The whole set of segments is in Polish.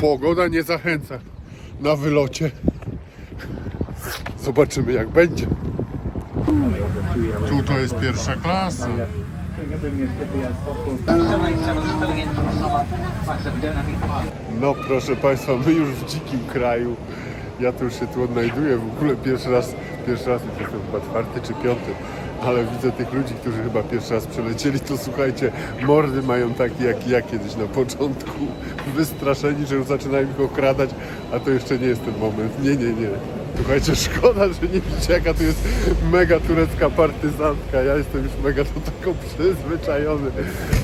Pogoda nie zachęca na wylocie. Zobaczymy jak będzie. Tu to jest pierwsza klasa. No proszę Państwa, my już w dzikim kraju. Ja tu już się tu odnajduję. W ogóle pierwszy raz, pierwszy raz jestem chyba czwarty czy piąty, ale widzę tych ludzi, którzy chyba pierwszy raz przelecieli, to słuchajcie, mordy mają takie jak ja kiedyś na początku. Wystraszeni, że już zaczynają ich okradać, a to jeszcze nie jest ten moment. Nie, nie, nie. Słuchajcie, szkoda, że nie widzicie jaka to jest mega turecka partyzantka. Ja jestem już mega do tego przyzwyczajony.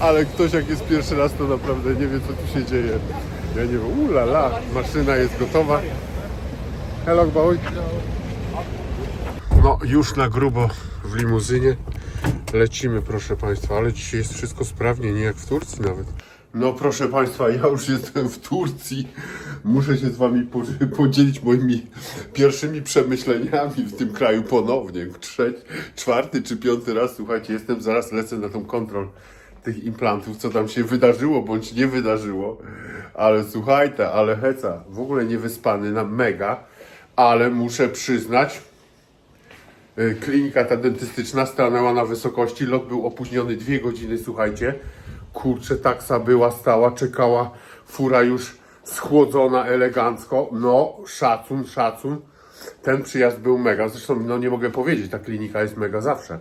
Ale ktoś jak jest pierwszy raz, to naprawdę nie wie co tu się dzieje. Ja nie wiem, ulala, maszyna jest gotowa. Hello boy. No już na grubo w limuzynie lecimy proszę Państwa, ale dzisiaj jest wszystko sprawnie, nie jak w Turcji nawet. No proszę Państwa, ja już jestem w Turcji. Muszę się z Wami po- podzielić moimi pierwszymi przemyśleniami w tym kraju ponownie. Trzeci, czwarty czy piąty raz, słuchajcie, jestem, zaraz lecę na tą kontrol tych implantów, co tam się wydarzyło bądź nie wydarzyło. Ale słuchajcie, ale heca, w ogóle nie wyspany na mega, ale muszę przyznać, klinika ta dentystyczna stanęła na wysokości, lot był opóźniony dwie godziny, słuchajcie. Kurczę, taksa była, stała, czekała, fura już schłodzona elegancko. No, szacun, szacun. Ten przyjazd był mega, zresztą no nie mogę powiedzieć, ta klinika jest mega zawsze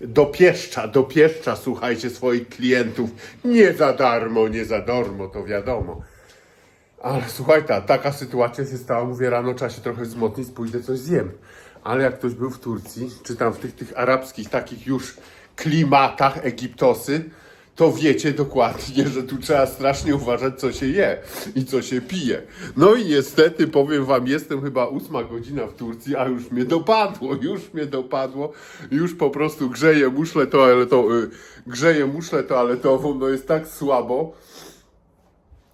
dopieszcza, dopieszcza, słuchajcie, swoich klientów. Nie za darmo, nie za darmo, to wiadomo. Ale słuchaj, ta, taka sytuacja się stała, mówię, rano trzeba się trochę wzmocnić, pójdę coś zjem. Ale jak ktoś był w Turcji, czy tam w tych, tych arabskich takich już klimatach, Egiptosy, to wiecie dokładnie, że tu trzeba strasznie uważać, co się je i co się pije. No i niestety, powiem wam, jestem chyba ósma godzina w Turcji, a już mnie dopadło, już mnie dopadło, już po prostu grzeję muszlę toaletową, y, grzeję muszlę toaletową, no jest tak słabo,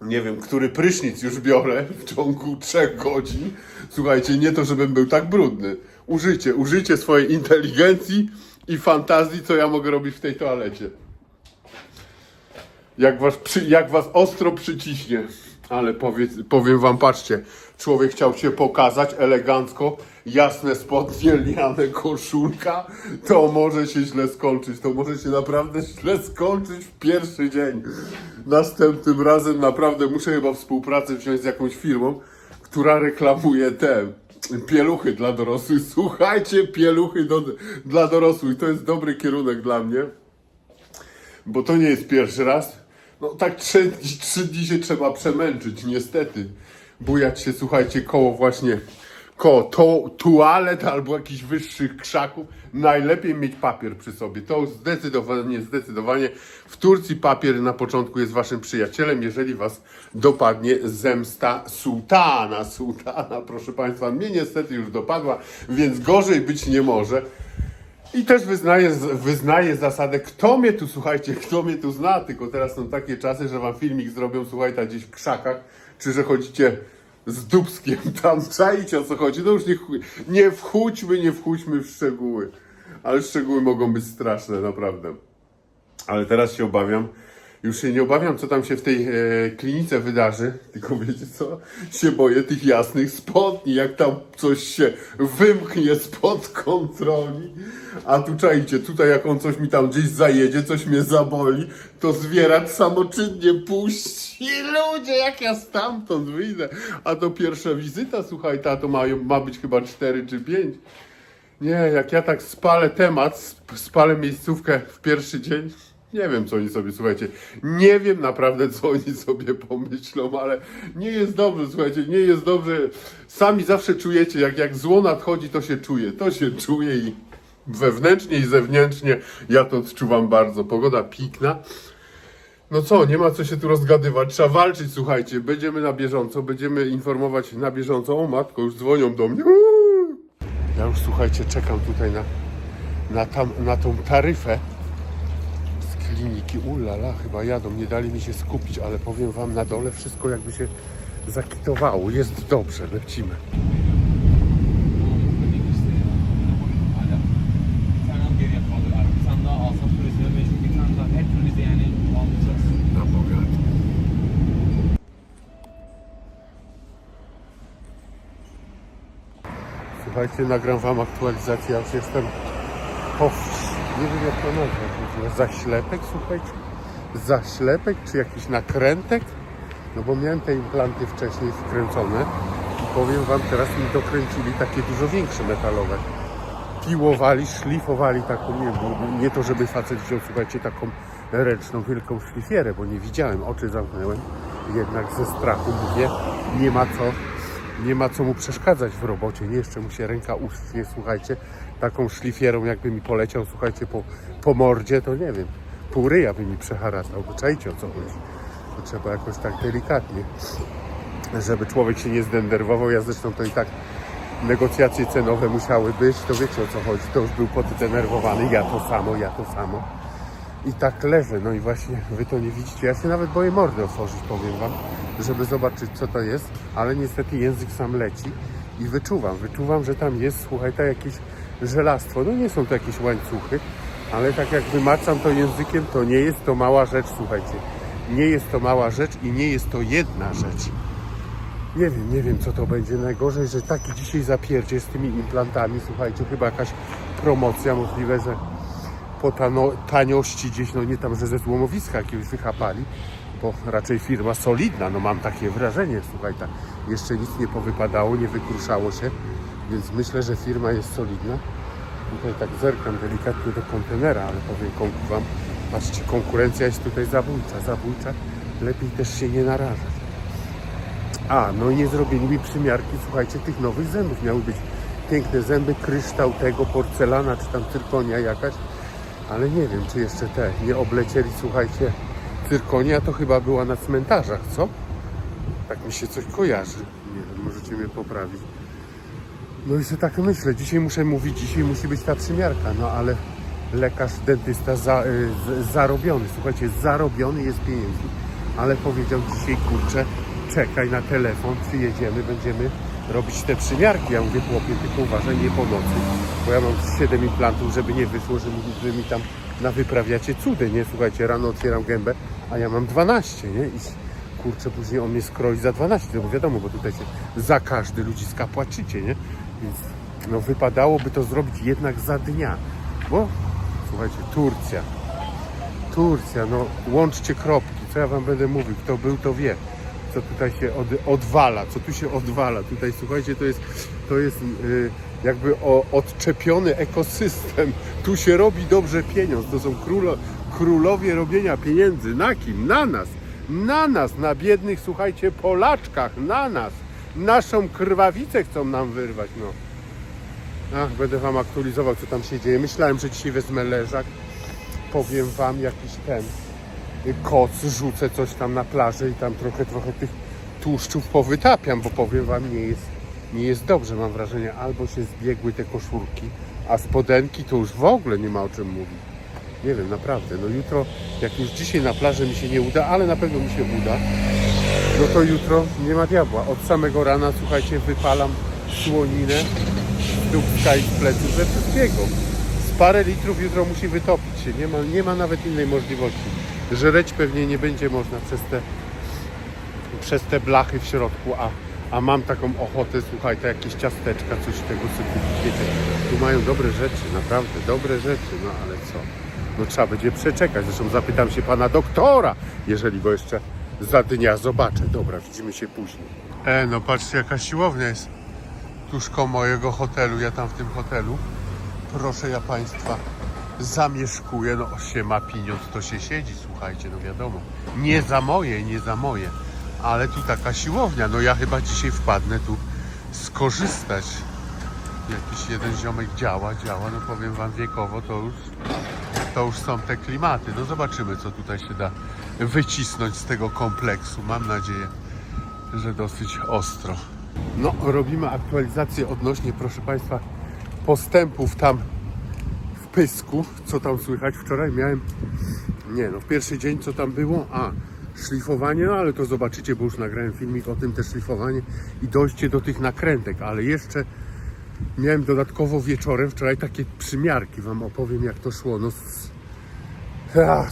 nie wiem, który prysznic już biorę w ciągu trzech godzin. Słuchajcie, nie to, żebym był tak brudny. Użyjcie, użyjcie swojej inteligencji i fantazji, co ja mogę robić w tej toalecie. Jak was, przy, jak was ostro przyciśnie. Ale powiedz, powiem wam, patrzcie, człowiek chciał się pokazać elegancko, jasne spodnie, lniane koszulka, to może się źle skończyć, to może się naprawdę źle skończyć w pierwszy dzień. Następnym razem naprawdę muszę chyba współpracę wziąć z jakąś firmą, która reklamuje te pieluchy dla dorosłych. Słuchajcie, pieluchy do, dla dorosłych, to jest dobry kierunek dla mnie bo to nie jest pierwszy raz. No tak trzy, trzy dni się trzeba przemęczyć, niestety. Bujać się, słuchajcie, koło właśnie, koło to, tualet albo jakichś wyższych krzaków. Najlepiej mieć papier przy sobie. To zdecydowanie, zdecydowanie. W Turcji papier na początku jest waszym przyjacielem, jeżeli was dopadnie zemsta sułtana. Sułtana, proszę państwa, mnie niestety już dopadła, więc gorzej być nie może. I też wyznaję, wyznaję zasadę, kto mnie tu, słuchajcie, kto mnie tu zna, tylko teraz są takie czasy, że wam filmik zrobią, słuchajcie, gdzieś w krzakach, czy że chodzicie z dubskiem tam, czaicie o co chodzi, no już nie, nie wchódźmy, nie wchódźmy w szczegóły, ale szczegóły mogą być straszne, naprawdę. Ale teraz się obawiam, już się nie obawiam, co tam się w tej e, klinice wydarzy, tylko wiecie co? Się boję tych jasnych spodni, jak tam coś się wymknie spod kontroli. A tu czajcie, tutaj jak on coś mi tam gdzieś zajedzie, coś mnie zaboli, to zwieracz samoczynnie puści. Ludzie, jak ja stamtąd wyjdę. A to pierwsza wizyta, słuchaj, ta to ma, ma być chyba 4 czy 5. Nie, jak ja tak spalę temat, sp- spalę miejscówkę w pierwszy dzień, nie wiem, co oni sobie, słuchajcie, nie wiem naprawdę, co oni sobie pomyślą, ale nie jest dobrze, słuchajcie, nie jest dobrze. Sami zawsze czujecie, jak, jak zło nadchodzi, to się czuje, to się czuje i wewnętrznie i zewnętrznie ja to odczuwam bardzo. Pogoda pikna. No co, nie ma co się tu rozgadywać, trzeba walczyć, słuchajcie, będziemy na bieżąco, będziemy informować na bieżąco. O matko, już dzwonią do mnie. Uuu. Ja już słuchajcie, czekam tutaj na, na, tam, na tą taryfę linijki. Ulala, chyba jadą, nie dali mi się skupić, ale powiem Wam, na dole wszystko jakby się zakitowało. Jest dobrze, lecimy. Słuchajcie, nagram Wam aktualizację. Ja już jestem po nie wiem jak to nazwać. Zaślepek, słuchajcie? Zaślepek czy jakiś nakrętek? No bo miałem te implanty wcześniej wkręcone i powiem wam, teraz mi dokręcili takie dużo większe metalowe. Piłowali, szlifowali taką, nie, nie to żeby facet wziął, słuchajcie, taką ręczną, wielką szlifierę, bo nie widziałem, oczy zamknęłem. Jednak ze strachu mówię, nie ma co, nie ma co mu przeszkadzać w robocie. Nie, jeszcze mu się ręka uschnie, słuchajcie, taką szlifierą jakby mi poleciał, słuchajcie, po, po mordzie, to nie wiem, pół ryja by mi przeharasał, bo czajcie o co chodzi. To trzeba jakoś tak delikatnie, żeby człowiek się nie zdenerwował. Ja zresztą to i tak negocjacje cenowe musiały być, to wiecie o co chodzi. To już był poddenerwowany, ja to samo, ja to samo. I tak leżę, no i właśnie wy to nie widzicie. Ja się nawet boję mordy otworzyć, powiem wam, żeby zobaczyć co to jest, ale niestety język sam leci i wyczuwam, wyczuwam, że tam jest, słuchaj, to jakieś żelastwo. No nie są to jakieś łańcuchy, ale tak jak wymacam to językiem, to nie jest to mała rzecz, słuchajcie. Nie jest to mała rzecz i nie jest to jedna rzecz. Nie wiem, nie wiem co to będzie. Najgorzej, że taki dzisiaj zapierdzie z tymi implantami. Słuchajcie, chyba jakaś promocja możliwe, że po tano, taniości gdzieś, no nie tam, że ze złomowiska jakiegoś wychapali, bo raczej firma solidna, no mam takie wrażenie, słuchaj, tak, jeszcze nic nie powypadało, nie wykruszało się, więc myślę, że firma jest solidna. Tutaj tak zerkam delikatnie do kontenera, ale powiem wam, patrzcie, konkurencja jest tutaj zabójcza, zabójcza, lepiej też się nie narażać. A, no i nie zrobili mi przymiarki, słuchajcie, tych nowych zębów. Miały być piękne zęby, kryształ tego, porcelana, czy tam cyrkonia jakaś. Ale nie wiem, czy jeszcze te nie oblecieli, słuchajcie, cyrkonia to chyba była na cmentarzach, co? Tak mi się coś kojarzy. Nie wiem, możecie mnie poprawić. No i sobie tak myślę, dzisiaj muszę mówić, dzisiaj musi być ta przymiarka, no ale lekarz, dentysta za, y, zarobiony, słuchajcie, zarobiony jest pieniędzy, ale powiedział dzisiaj, kurczę, czekaj na telefon, przyjedziemy, będziemy robić te przymiarki. Ja mówię, chłopie, tylko uważaj, nie po nocy, bo ja mam 7 implantów, żeby nie wyszło, że że mi tam na wyprawiacie cudy, nie? Słuchajcie, rano otwieram gębę, a ja mam 12, nie? I kurczę, później on mnie skroi za 12, no bo wiadomo, bo tutaj się za każdy ludziska płacicie, nie? Więc no wypadałoby to zrobić jednak za dnia, bo słuchajcie, Turcja, Turcja, no łączcie kropki, co ja wam będę mówił, kto był to wie, co tutaj się od, odwala, co tu się odwala, tutaj słuchajcie, to jest, to jest yy, jakby o, odczepiony ekosystem, tu się robi dobrze pieniądz, to są królo, królowie robienia pieniędzy, na kim? Na nas, na nas, na biednych, słuchajcie, Polaczkach, na nas, naszą krwawicę chcą nam wyrwać, no. Ach, będę wam aktualizował, co tam się dzieje. Myślałem, że dzisiaj wezmę leżak, powiem wam jakiś ten y, koc, rzucę coś tam na plaży i tam trochę, trochę tych tłuszczów powytapiam, bo powiem wam, nie jest, nie jest dobrze, mam wrażenie, albo się zbiegły te koszulki, a spodenki to już w ogóle nie ma o czym mówić. Nie wiem, naprawdę, no jutro, jak już dzisiaj na plaży mi się nie uda, ale na pewno mi się uda, no to jutro nie ma diabła. Od samego rana, słuchajcie, wypalam słoninę z dubska i pleców, ze wszystkiego. Z parę litrów jutro musi wytopić się, nie ma, nie ma nawet innej możliwości. Żreć pewnie nie będzie można przez te, przez te blachy w środku, a, a mam taką ochotę, słuchajcie, jakieś ciasteczka, coś tego kupić. Wiecie, tu mają dobre rzeczy, naprawdę, dobre rzeczy, no ale co? No trzeba będzie przeczekać, zresztą zapytam się pana doktora, jeżeli go jeszcze za dnia zobaczę. Dobra, widzimy się później. E, no patrzcie jaka siłownia jest tuż koło mojego hotelu, ja tam w tym hotelu. Proszę ja Państwa, zamieszkuję, no się ma pieniądz, to się siedzi, słuchajcie, no wiadomo. Nie za moje, nie za moje, ale tu taka siłownia, no ja chyba dzisiaj wpadnę tu skorzystać. Jakiś jeden ziomek działa, działa, no powiem Wam wiekowo, to już, to już są te klimaty. No zobaczymy, co tutaj się da wycisnąć z tego kompleksu. Mam nadzieję, że dosyć ostro. No, robimy aktualizację odnośnie, proszę Państwa, postępów tam w Pysku. Co tam słychać? Wczoraj miałem, nie no, pierwszy dzień co tam było? A, szlifowanie, no ale to zobaczycie, bo już nagrałem filmik o tym, te szlifowanie i dojście do tych nakrętek, ale jeszcze miałem dodatkowo wieczorem wczoraj takie przymiarki, Wam opowiem jak to szło. No, z,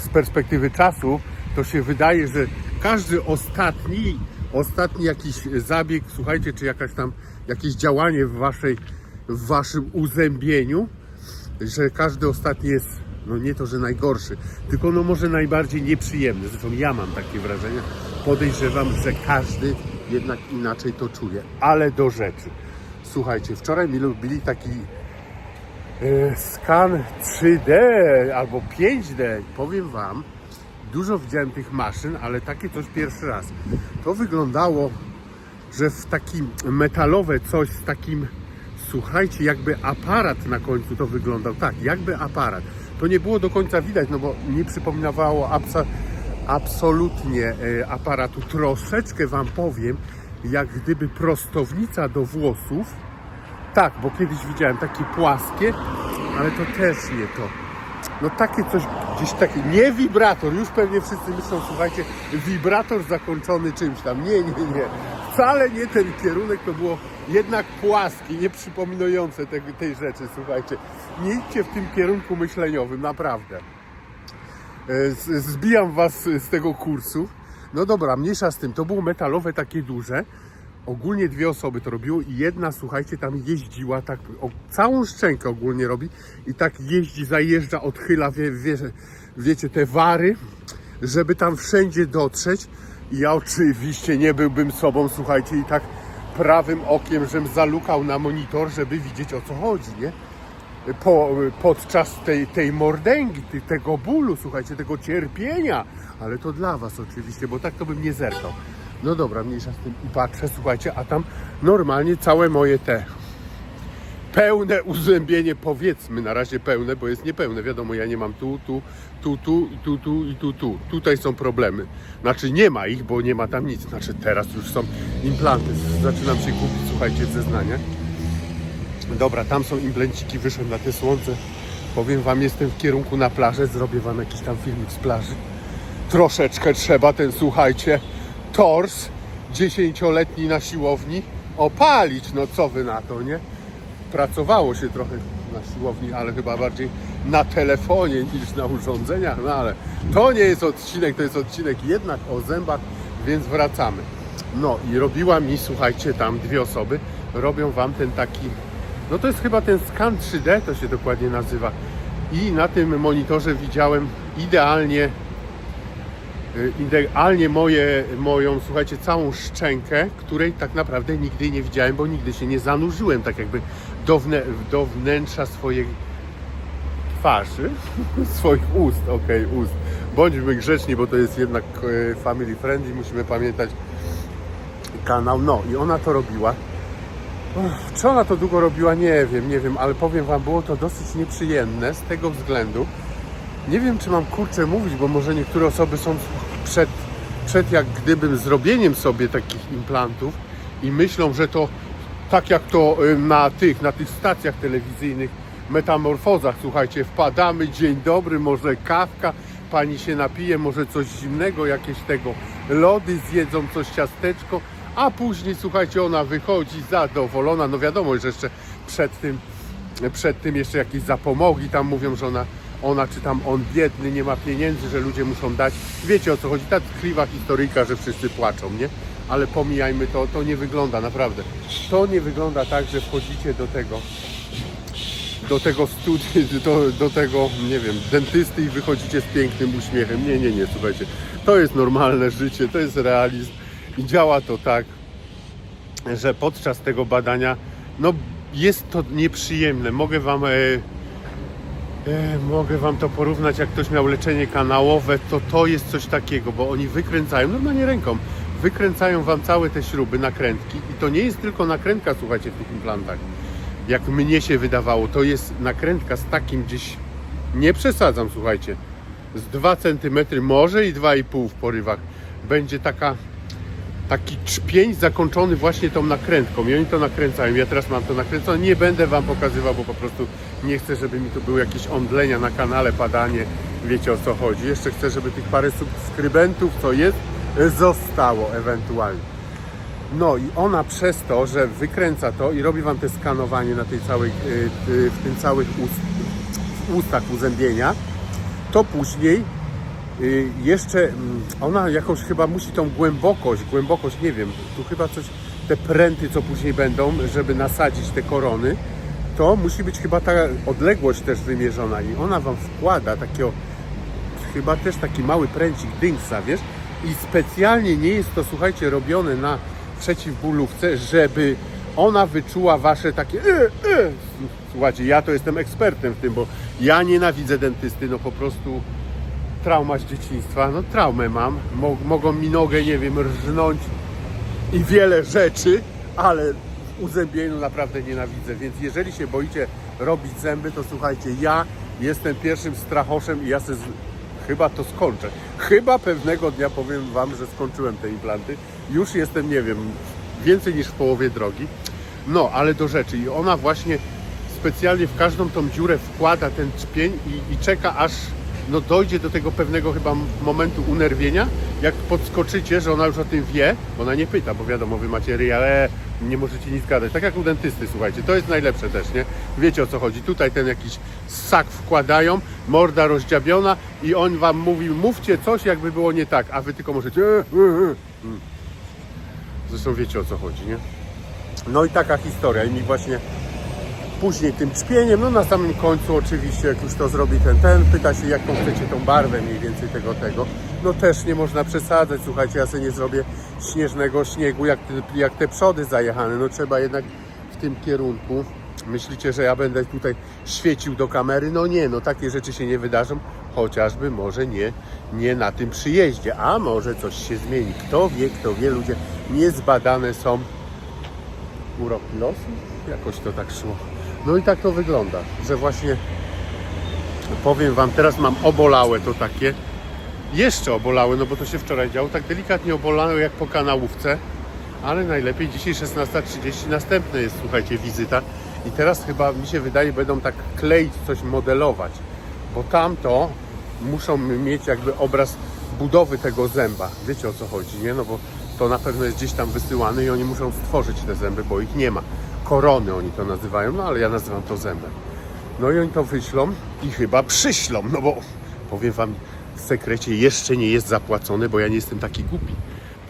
z perspektywy czasu to się wydaje, że każdy ostatni, ostatni jakiś zabieg, słuchajcie, czy jakaś tam, jakieś działanie w waszej, w waszym uzębieniu, że każdy ostatni jest, no nie to, że najgorszy, tylko no może najbardziej nieprzyjemny. Zresztą ja mam takie wrażenie. Podejrzewam, że każdy jednak inaczej to czuje. Ale do rzeczy. Słuchajcie, wczoraj mi lubili taki e, skan 3D albo 5D. Powiem wam, dużo widziałem tych maszyn, ale takie coś pierwszy raz. To wyglądało, że w takim metalowe coś z takim, słuchajcie, jakby aparat na końcu to wyglądał. Tak, jakby aparat. To nie było do końca widać, no bo nie przypominało absa, absolutnie e, aparatu. Troszeczkę wam powiem, jak gdyby prostownica do włosów. Tak, bo kiedyś widziałem takie płaskie, ale to też nie to. No takie coś, gdzieś takie, nie wibrator, już pewnie wszyscy myślą, słuchajcie, wibrator zakończony czymś tam. Nie, nie, nie. Wcale nie ten kierunek, to było jednak płaskie, nie przypominające tej, rzeczy, słuchajcie. Nie idźcie w tym kierunku myśleniowym, naprawdę. E, Zbijam was z tego kursu. No dobra, mniejsza z tym. To było metalowe, takie duże. Ogólnie dwie osoby to robiły i jedna, słuchajcie, tam jeździła tak, o, całą szczękę ogólnie robi i tak jeździ, zajeżdża, odchyla, wie, wie, wiecie, te wary, żeby tam wszędzie dotrzeć. I ja oczywiście nie byłbym sobą, słuchajcie, i tak prawym okiem, żem zalukał na monitor, żeby widzieć o co chodzi, nie? po, podczas tej, tej mordęgi, tego bólu, słuchajcie, tego cierpienia. Ale to dla Was oczywiście, bo tak to bym nie zerkał. No dobra, mniejsza z tym i patrzę, słuchajcie, a tam normalnie całe moje te pełne uzębienie, powiedzmy na razie pełne, bo jest niepełne. Wiadomo, ja nie mam tu, tu, tu, tu i tu, tu i tu, tu. Tutaj są problemy. Znaczy nie ma ich, bo nie ma tam nic. Znaczy teraz już są implanty. Zaczynam się kupić, słuchajcie, w zeznaniach. Dobra, tam są implenciki, wyszłem na te słońce. Powiem wam, jestem w kierunku na plażę, zrobię wam jakiś tam filmik z plaży. Troszeczkę trzeba ten, słuchajcie, tors dziesięcioletni na siłowni opalić. No co wy na to, nie? Pracowało się trochę na siłowni, ale chyba bardziej na telefonie niż na urządzeniach, no ale to nie jest odcinek, to jest odcinek jednak o zębach, więc wracamy. No i robiła mi, słuchajcie, tam dwie osoby, robią wam ten taki, no to jest chyba ten skan 3D, to się dokładnie nazywa. I na tym monitorze widziałem idealnie idealnie moje, moją, słuchajcie, całą szczękę, której tak naprawdę nigdy nie widziałem, bo nigdy się nie zanurzyłem tak jakby do, wnę, do wnętrza swojej twarzy, swoich ust, okej, ust. Bądźmy grzeczni, bo to jest jednak e, family friendly, musimy pamiętać kanał. No i ona to robiła. Czy ona to długo robiła? Nie wiem, nie wiem, ale powiem Wam, było to dosyć nieprzyjemne z tego względu. Nie wiem, czy mam kurczę mówić, bo może niektóre osoby są przed, przed jak gdybym zrobieniem sobie takich implantów i myślą, że to tak jak to y, na tych, na tych stacjach telewizyjnych, metamorfozach, słuchajcie, wpadamy, dzień dobry, może kawka, pani się napije, może coś zimnego, jakieś tego. Lody zjedzą, coś ciasteczko, a później, słuchajcie, ona wychodzi zadowolona, no wiadomo, że jeszcze przed tym przed tym jeszcze jakieś zapomogi tam mówią, że ona, ona czy tam on biedny, nie ma pieniędzy, że ludzie muszą dać. Wiecie o co chodzi, ta tkliwa historyjka, że wszyscy płaczą, nie? Ale pomijajmy to, to nie wygląda naprawdę. To nie wygląda tak, że wchodzicie do tego do tego studia, do, do tego, nie wiem, dentysty i wychodzicie z pięknym uśmiechem. Nie, nie, nie, słuchajcie. To jest normalne życie, to jest realizm i działa to tak, że podczas tego badania, no jest to nieprzyjemne. Mogę wam, e, mogę wam to porównać, jak ktoś miał leczenie kanałowe, to to jest coś takiego, bo oni wykręcają, normalnie ręką, wykręcają wam całe te śruby, nakrętki i to nie jest tylko nakrętka, słuchajcie, w tych implantach. Jak mnie się wydawało, to jest nakrętka z takim gdzieś, nie przesadzam, słuchajcie, z 2 cm, może i 2,5 w porywach. Będzie taka taki czpień zakończony właśnie tą nakrętką i oni to nakręcają. Ja teraz mam to nakręcone, nie będę Wam pokazywał, bo po prostu nie chcę, żeby mi tu były jakieś omdlenia na kanale, padanie, wiecie o co chodzi. Jeszcze chcę, żeby tych parę subskrybentów, co jest, zostało ewentualnie. No i ona przez to, że wykręca to i robi Wam te skanowanie na tej całej, y, y, w tym całych ust, w ustach uzębienia, to później Y, jeszcze mm, ona jakąś chyba musi tą głębokość, głębokość nie wiem, tu chyba coś, te pręty co później będą, żeby nasadzić te korony, to musi być chyba ta odległość też wymierzona i ona wam wkłada takiego, chyba też taki mały pręcik dynksa, wiesz? I specjalnie nie jest to, słuchajcie, robione na przeciwbólówce, żeby ona wyczuła wasze takie e, e. Słuchajcie, ja to jestem ekspertem w tym, bo ja nienawidzę dentysty, no po prostu trauma z dzieciństwa, no traumę mam, Mo- mogą mi nogę, nie wiem, rżnąć i wiele rzeczy, ale uzębieniu naprawdę nienawidzę, więc jeżeli się boicie robić zęby, to słuchajcie, ja jestem pierwszym strachoszem i ja se z... chyba to skończę. Chyba pewnego dnia powiem Wam, że skończyłem te implanty. Już jestem, nie wiem, więcej niż w połowie drogi. No, ale do rzeczy. I ona właśnie specjalnie w każdą tą dziurę wkłada ten czpień i, i czeka aż no dojdzie do tego pewnego chyba momentu unerwienia, jak podskoczycie, że ona już o tym wie, ona nie pyta, bo wiadomo, wy macie ryj, ale nie możecie nic gadać. Tak jak u dentysty, słuchajcie, to jest najlepsze też, nie? Wiecie o co chodzi. Tutaj ten jakiś ssak wkładają, morda rozdziabiona i on wam mówi, mówcie coś, jakby było nie tak, a wy tylko możecie... "E, e, e". Mm. Zresztą wiecie o co chodzi, nie? No i taka historia i mi właśnie później tym czpieniem, no na samym końcu oczywiście, jak już to zrobi ten, ten, pyta się jaką chcecie tą barwę mniej więcej tego, tego. No też nie można przesadzać, słuchajcie, ja sobie nie zrobię śnieżnego śniegu jak, te- jak te przody zajechane, no trzeba jednak w tym kierunku. Myślicie, że ja będę tutaj świecił do kamery? No nie, no takie rzeczy się nie wydarzą, chociażby może nie, nie na tym przyjeździe, a może coś się zmieni. Kto wie, kto wie, ludzie niezbadane są uroki losu? Jakoś to tak szło. No i tak to wygląda, że właśnie powiem Wam, teraz mam obolałe to takie, jeszcze obolałe, no bo to się wczoraj działo, tak delikatnie obolałe jak po kanałówce, ale najlepiej dzisiaj 16.30 następne jest, słuchajcie, wizyta i teraz chyba mi się wydaje, będą tak kleić, coś modelować, bo tamto muszą mieć jakby obraz budowy tego zęba. Wiecie o co chodzi, nie? No bo to na pewno jest gdzieś tam wysyłane i oni muszą stworzyć te zęby, bo ich nie ma. Korony oni to nazywają, no ale ja nazywam to zębem. No i oni to wyślą i chyba przyślą, no bo powiem Wam w sekrecie, jeszcze nie jest zapłacone, bo ja nie jestem taki głupi.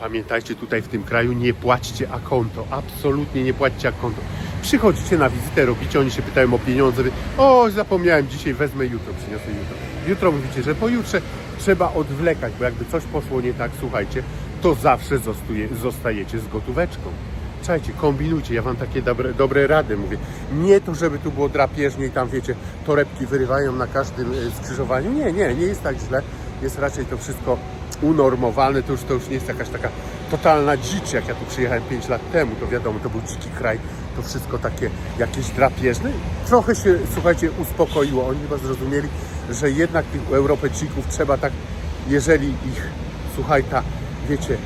Pamiętajcie, tutaj w tym kraju nie płaćcie a konto, absolutnie nie płaćcie a konto. Przychodzicie na wizytę, robicie, oni się pytają o pieniądze, wy, o zapomniałem dzisiaj, wezmę jutro, przyniosę jutro. Jutro mówicie, że pojutrze trzeba odwlekać, bo jakby coś poszło nie tak, słuchajcie, to zawsze zostaje, zostajecie z gotóweczką. Słuchajcie, kombinujcie, ja wam takie dobre, dobre rady mówię. Nie to, żeby tu było drapieżnie i tam wiecie, torebki wyrywają na każdym e, skrzyżowaniu. Nie, nie, nie jest tak źle. Jest raczej to wszystko unormowane, to już, to już nie jest jakaś taka totalna dzicz, jak ja tu przyjechałem 5 lat temu, to wiadomo, to był dziki kraj, to wszystko takie jakieś drapieżne. Trochę się, słuchajcie, uspokoiło. Oni chyba zrozumieli, że jednak tych Europejczyków trzeba tak, jeżeli ich, słuchaj, ta, wiecie,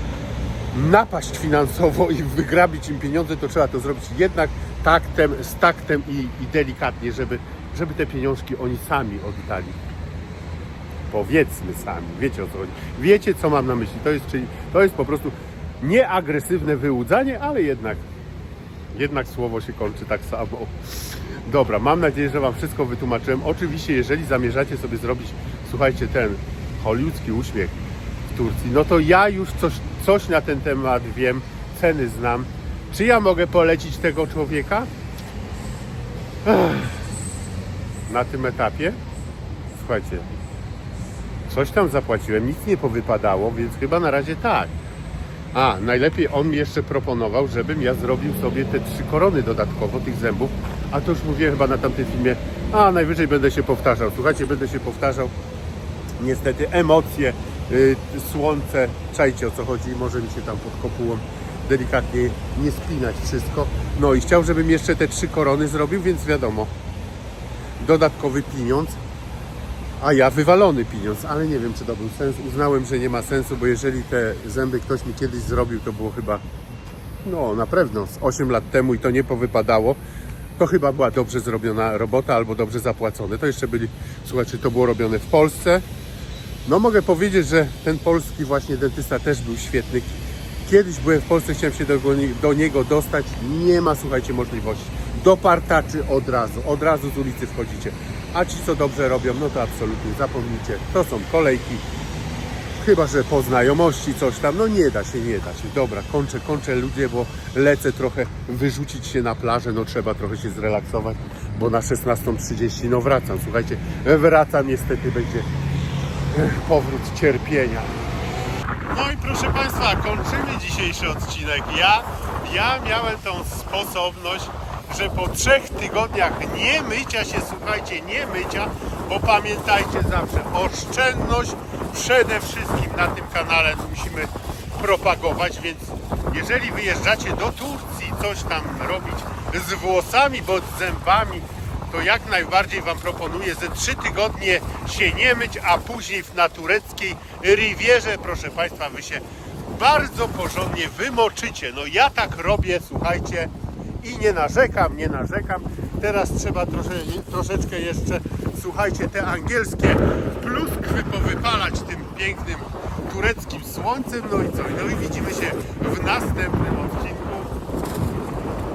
napaść finansowo i wygrabić im pieniądze, to trzeba to zrobić jednak taktem, z taktem i, i delikatnie, żeby, żeby te pieniążki oni sami oddali. Powiedzmy sami, wiecie o co chodzi. Wiecie, co mam na myśli. To jest, czyli, to jest po prostu nieagresywne wyłudzanie, ale jednak, jednak słowo się kończy tak samo. Dobra, mam nadzieję, że Wam wszystko wytłumaczyłem. Oczywiście, jeżeli zamierzacie sobie zrobić, słuchajcie, ten hollywoodzki uśmiech w Turcji, no to ja już coś, coś na ten temat wiem, ceny znam. Czy ja mogę polecić tego człowieka? Ech. Na tym etapie? Słuchajcie, coś tam zapłaciłem, nic nie powypadało, więc chyba na razie tak. A, najlepiej on mi jeszcze proponował, żebym ja zrobił sobie te trzy korony dodatkowo tych zębów, a to już mówiłem chyba na tamtym filmie, a najwyżej będę się powtarzał. Słuchajcie, będę się powtarzał. Niestety emocje, słońce, czajcie o co chodzi, może mi się tam pod kopułą delikatnie nie spinać wszystko. No i chciał, żebym jeszcze te trzy korony zrobił, więc wiadomo, dodatkowy pieniądz, a ja wywalony pieniądz, ale nie wiem, czy to był sens. Uznałem, że nie ma sensu, bo jeżeli te zęby ktoś mi kiedyś zrobił, to było chyba, no na pewno, z 8 lat temu i to nie powypadało, to chyba była dobrze zrobiona robota albo dobrze zapłacone. To jeszcze byli, słuchajcie, to było robione w Polsce. No mogę powiedzieć, że ten polski właśnie dentysta też był świetny. Kiedyś byłem w Polsce, chciałem się do, do niego dostać. Nie ma, słuchajcie, możliwości. Do partaczy od razu, od razu z ulicy wchodzicie. A ci, co dobrze robią, no to absolutnie zapomnijcie. To są kolejki. Chyba, że po znajomości coś tam, no nie da się, nie da się. Dobra, kończę, kończę ludzie, bo lecę trochę wyrzucić się na plażę, no trzeba trochę się zrelaksować, bo na 16.30 no wracam, słuchajcie, wracam, niestety będzie powrót cierpienia. No i proszę Państwa, kończymy dzisiejszy odcinek. Ja, ja miałem tą sposobność, że po trzech tygodniach nie mycia się, słuchajcie, nie mycia, bo pamiętajcie zawsze, oszczędność przede wszystkim na tym kanale musimy propagować, więc jeżeli wyjeżdżacie do Turcji, coś tam robić z włosami bądź zębami, to jak najbardziej Wam proponuję ze trzy tygodnie się nie myć, a później na tureckiej Rivierze, proszę Państwa, Wy się bardzo porządnie wymoczycie. No ja tak robię, słuchajcie, i nie narzekam, nie narzekam. Teraz trzeba trosze, troszeczkę jeszcze, słuchajcie, te angielskie pluskwy powypalać tym pięknym tureckim słońcem. No i co? No i widzimy się w następnym odcinku.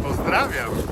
Pozdrawiam.